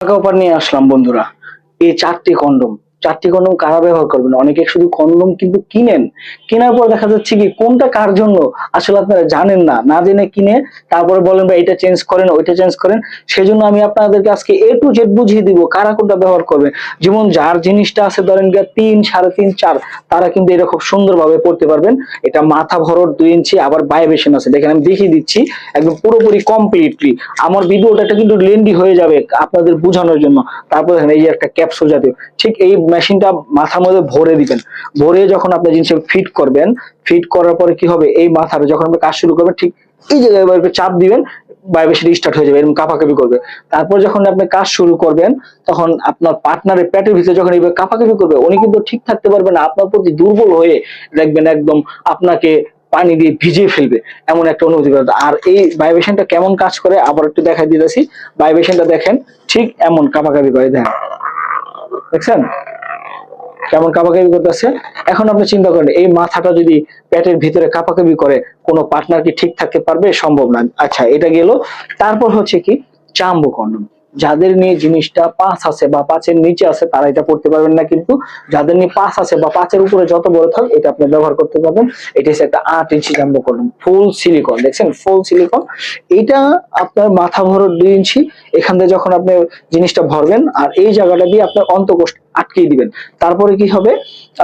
Offer নিয়ে আসলাম বন্ধুরা। এই চারটি কন্ডম চারটি কন্ডম কারা ব্যবহার করবেন? অনেকে শুধু কন্ডম কিন্তু কিনেন। কেনার পর দেখা যাচ্ছে কি, কোনটা কার জন্য আসলে আপনারা জানেন না। না জেনে কিনে তারপরে বলেন, ভাই, এটা চেঞ্জ করেন, ওইটা চেঞ্জ করেন। সেজন্য আমি আপনাদেরকে আজকে এ টু জেড বুঝিয়ে দিব কারা কোনটা ব্যবহার করবে। যেমন যার জিনিসটা আছে, ধরেন গিয়ে তিন, সাড়ে তিন, চার, তারা কিন্তু এটা খুব সুন্দরভাবে পড়তে পারবেন। এটা মাথা ভরট দুই ইঞ্চি, আবার ভাইব্রেশন আছে। দেখেন, আমি দেখিয়ে দিচ্ছি, একদম পুরোপুরি কমপ্লিটলি আমার ভিডিওটা কিন্তু লেন্ডি হয়ে যাবে আপনাদের বোঝানোর জন্য। তারপর দেখেন, এই যে একটা ক্যাপসুল জাতীয়। ঠিক এই মেশিনটা মাথার মধ্যে ভরে দিবেন। ভরে যখন আপনি জিনিস ফিট করবেন ফিট করার পরে কি হবে? এই মাথার যখন আপনি কাজ শুরু করবেন, ঠিক এই জায়গায় চাপ দিবেন ভাইব্রেশন স্টার্ট হয়ে যাবে, এরকম কাঁপাকাঁপি করবে। তারপর যখন আপনি কাজ শুরু করবেন, তখন আপনার পার্টনারের পেটের ভিতরে যখন এইভাবে কাঁপাকাঁপি করবে, উনি কিন্তু ঠিক থাকতে পারবে না, আপনার প্রতি দুর্বল হয়ে দেখবেন একদম আপনাকে পানি দিয়ে ভিজিয়ে ফেলবে, এমন একটা অনুভূতি করে আর এই ভাইব্রেশনটা কেমন কাজ করে? আবার একটু দেখাই দিতেছি। ভাইব্রেশনটা দেখেন, ঠিক এমন কাঁপাকাঁপি করে, দেখেন। দেখছেন? কেমন কাপাকাবি করতেছে? এখন আপনি চিন্তা করেন, এই মাথাটা যদি পেটের ভিতরে কাপাকাপি করে, কোনো পার্টনার কি ঠিক থাকতে পারবে? সম্ভব না। আচ্ছা এটা গেল। তারপর হচ্ছে কি? চাম্বু কন্ডম যাদের নিয়ে জিনিসটা পাঁচ আছে বা পাঁচের নিচে আছে, তারা এটা পড়তে পারবেন না কিন্তু যাদের নিয়ে পাঁচ আছে বা পাঁচের উপরে যত বড় থাক, এটা আপনি ব্যবহার করতে পারবেন। এটা হচ্ছে একটা আট ইঞ্চি জাম্বো কন্ডম ফুল সিলিকন দেখছেন? ফুল সিলিকন এটা আপনার মাথা ভরো দুই ইঞ্চি, এখান থেকে যখন আপনি জিনিসটা ভরবেন, আর এই জায়গাটা দিয়ে আপনার অন্তকোষ আটকিয়ে দিবেন। তারপরে কি হবে?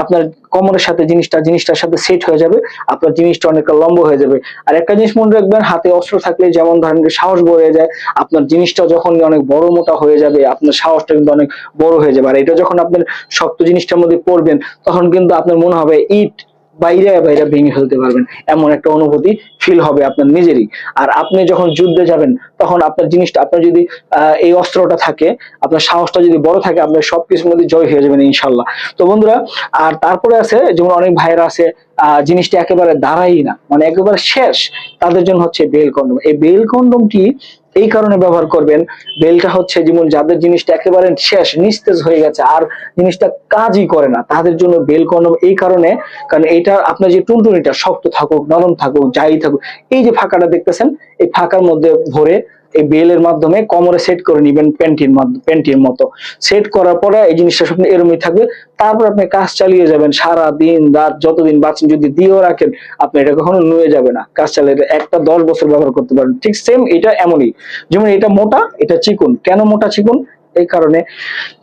আপনার কোমরের সাথে জিনিসটা, জিনিসটার সাথে সেট হয়ে যাবে, আপনার জিনিসটা অনেকটা লম্ব হয়ে যাবে। আর একটা জিনিস মনে রাখবেন, হাতে অস্ত্র থাকলে যেমন ধরেন সাহস বেড়ে যায়, আপনার জিনিসটা যখন অনেক বড় মোটা হয়ে যাবে, আপনার সাহসটা কিন্তু অনেক বড় হয়ে যাবে। আর এটা যখন আপনার শক্ত জিনিসটার মধ্যে পড়বেন, তখন কিন্তু আপনার মনে হবে, ইট বাইরে বাইরে ভেঙে ফেলতে পারবেন। এমন একটা অনুভূতি ফিল হবে আপনার নিজেরই। আর আপনি যখন যুদ্ধে যাবেন, তখন আপনার জিনিসটা, আপনার যদি এই অস্ত্রটা থাকে, আপনার সাহসটা যদি বড় থাকে, আপনার সবকিছুর মধ্যে জয় হয়ে যাবেন ইনশাল্লাহ। তো বন্ধুরা, আর তারপরে আছে, যেমন অনেক ভাইরা আছে জিনিসটা একেবারে দাঁড়াই না মানে একেবারে শেষ, তাদের জন্য হচ্ছে বেল কন্ডম। এই বেল কন্ডমটি এই কারণে ব্যবহার করবেন। বেলটা হচ্ছে যেমন যাদের জিনিসটা একেবারে শেষ, নিস্তেজ হয়ে গেছে, আর জিনিসটা কাজই করে না, তাদের জন্য বেল কন্ডম এই কারণে, কারণ এটা আপনার যে টুনটুনিটা, শক্ত থাকুক, নরম থাকুক, যাই থাকুক, এই যে ফাঁকাটা দেখতেছেন, এই ফাঁকার মধ্যে ভরে এই বেলের মাধ্যমে কোমরে সেট করে নিবেন প্যান্টির প্যান্টির মতো। সেট করার পরে এই জিনিসটা সব এরমই থাকবে। তারপর আপনি কাজ চালিয়ে যাবেন সারা দিন, রাত যতদিন বাঁচেন, যদি দিয়েও রাখেন, আপনি এটা কখনো নুয়ে যাবে না। কাজ চালিয়ে একটা দশ বছর ব্যবহার করতে পারেন। ঠিক সেম এটা এমনই। যেমন এটা মোটা, এটা চিকন। কেন মোটা চিকন? এই কারণে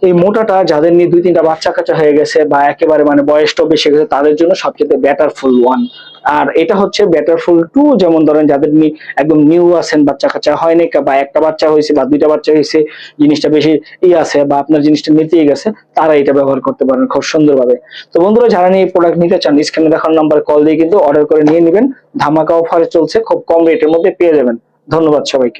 এই মোটাটা যাদের নিয়ে দুই তিনটা বাচ্চা কাচ্চা হয়ে গেছে বা একেবারে মানে বয়সটাও বেশি হয়ে গেছে, তাদের জন্য সবচেয়ে বেটার ফুল ওয়ান আর এটা হচ্ছে বেটার ফুল টু যেমন ধরেন যাদের একদম নিউ আছেন, বাচ্চা কাচ্চা হয়নি কা- বা একটা বাচ্চা হয়েছে বা দুইটা বাচ্চা হয়েছে, জিনিসটা বেশি ই আছে বা আপনার জিনিসটা নিতেই গেছে, তারা এটা ব্যবহার করতে পারেন খুব সুন্দরভাবে। তো বন্ধুরা, যারা নিয়ে প্রোডাক্ট নিতে চান স্ক্রিনে দেখার নাম্বার কল দিয়ে কিন্তু অর্ডার করে নিয়ে নেবেন। ধামাকা অফারে চলছে, খুব কম রেটের মধ্যে পেয়ে যাবেন। ধন্যবাদ সবাইকে।